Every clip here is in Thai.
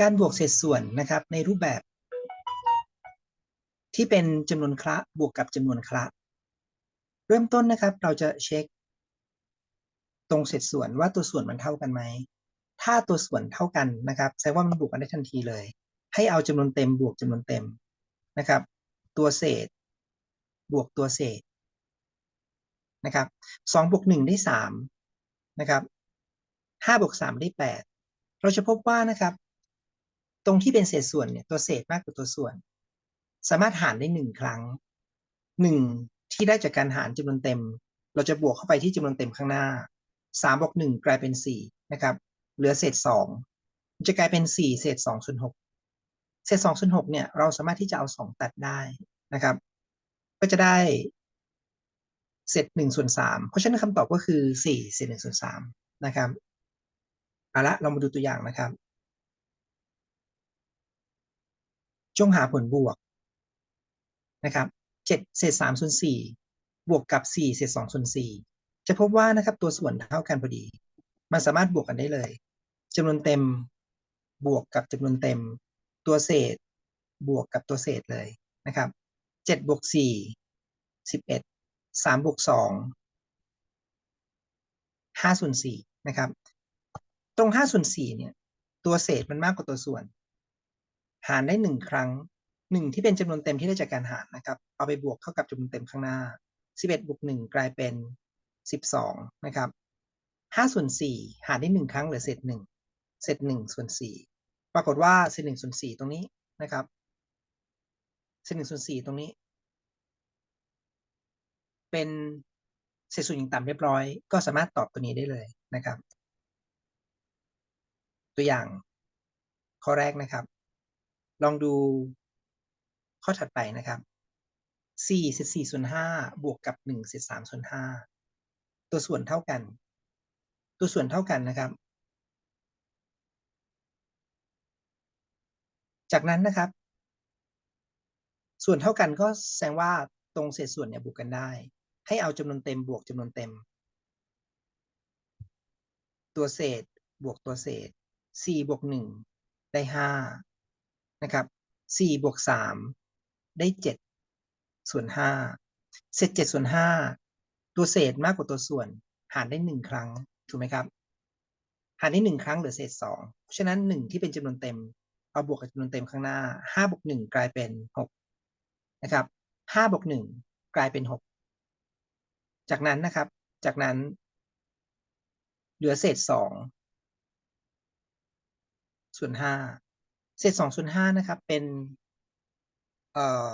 การบวกเศษส่วนนะครับในรูปแบบ ที่เป็นจำนวนคละบวกกับจำนวนคละ เริ่มต้นนะครับ เราจะเช็ค ตรงเศษส่วนว่าตัวส่วนมันเท่ากันไหม ถ้าตัวส่วนเท่ากันนะครับ แสดงว่ามันบวกกันได้ทันทีเลย ให้เอาจำนวนเต็มบวกจำนวนเต็มนะครับ ตัวเศษ บวกตัวเศษนะครับสองบวกหนึ่งได้สามนะครับห้าบวกสามได้แปดเราจะพบว่านะครับ ตรงที่เป็นเศษส่วนเนี่ยตัวเศษมากกว่าตัวส่วน สามารถหารได้หนึ่งครั้งหนึ่งที่ได้จากการหารจำนวนเต็ม เราจะบวกเข้าไปที่จำนวนเต็มข้างหน้าสามบวกหนึ่งกลายเป็นสี่นะครับ เหลือเศษสองจะกลายเป็นสี่เศษสองส่วนหกเศษสองส่วนหกเนี่ยเราสามารถที่จะเอาสองตัดได้นะครับ ก็จะได้เศษหนึ่งส่วนสามเพราะฉะนั้นคำตอบก็คือสี่เศษหนึ่งส่วนสามนะครับเอาละเรามาดูตัวอย่างนะครับ จงหาผลบวกนะครับเจ็ดเศษสามส่วนสี่บวกกับสี่เศษสองส่วนสี่จะพบว่านะครับตัวส่วนเท่ากันพอดี มันสามารถบวกกันได้เลยจำนวนเต็มบวกกับจำนวนเต็ม ตัวเศษบวกกับตัวเศษเลยนะครับเจ็ดบวกสี่สิบเอ็ดสามบวกสองห้าส่วนสี่นะครับ ตรงห้าส่วนสี่เนี่ย ตัวเศษมันมากกว่าตัวส่วน หารได้หนึ่งครั้งหนึ่งที่เป็นจำนวนเต็มที่ได้จากการหารนะครับ เอาไปบวกเข้ากับจำนวนเต็มข้างหน้าสิบเอ็ดบวกหนึ่งกลายเป็นสิบสองนะครับห้าส่วนสี่หารได้หนึ่งครั้งเหลือเศษหนึ่งเศษหนึ่งส่วนสี่ปรากฏว่าเศษหนึ่งส่วนสี่ตรงนี้นะครับเศษหนึ่งส่วนสี่ตรงนี้ เป็นเศษส่วนอย่างต่ำเรียบร้อย ก็สามารถตอบตัวนี้ได้เลยนะครับ ตัวอย่างข้อแรกนะครับ ลองดูข้อถัดไปนะครับสี่เศษสี่ส่วนห้าบวกกับหนึ่งเศษสามส่วนห้าตัวส่วนเท่ากัน ตัวส่วนเท่ากันนะครับ จากนั้นนะครับ ส่วนเท่ากันก็แสดงว่าตรงเศษส่วนเนี่ยบวกกันได้ ให้เอาจำนวนเต็มบวกจำนวนเต็ม ตัวเศษบวกตัวเศษสี่บวกหนึ่งได้ห้า นะครับสี่บวกสามได้เจ็ดส่วนห้าเศษเจ็ดส่วนห้าตัวเศษมากกว่าตัวส่วน หารได้หนึ่งครั้งถูกไหมครับหารได้หนึ่งครั้งเหลือเศษสองเพราะฉะนั้นหนึ่งที่เป็นจำนวนเต็ม เอาบวกกับจำนวนเต็มข้างหน้าห้าบวกหนึ่งกลายเป็นหกนะครับห้าบวกหนึ่งกลายเป็นหกจากนั้นนะครับ จากนั้น เหลือเศษสองส่วนห้า เศษสองส่วนห้านะครับ เป็น เอ่อ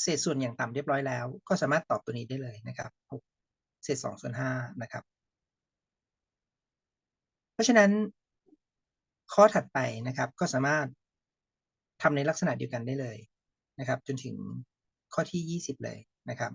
เศษส่วนอย่างต่ำเรียบร้อยแล้ว ก็สามารถตอบตัวนี้ได้เลยนะครับเศษสองส่วนห้านะครับ เพราะฉะนั้น ข้อถัดไปนะครับ ก็สามารถทำในลักษณะเดียวกันได้เลยนะครับ จนถึงข้อที่ยี่สิบเลยนะครับ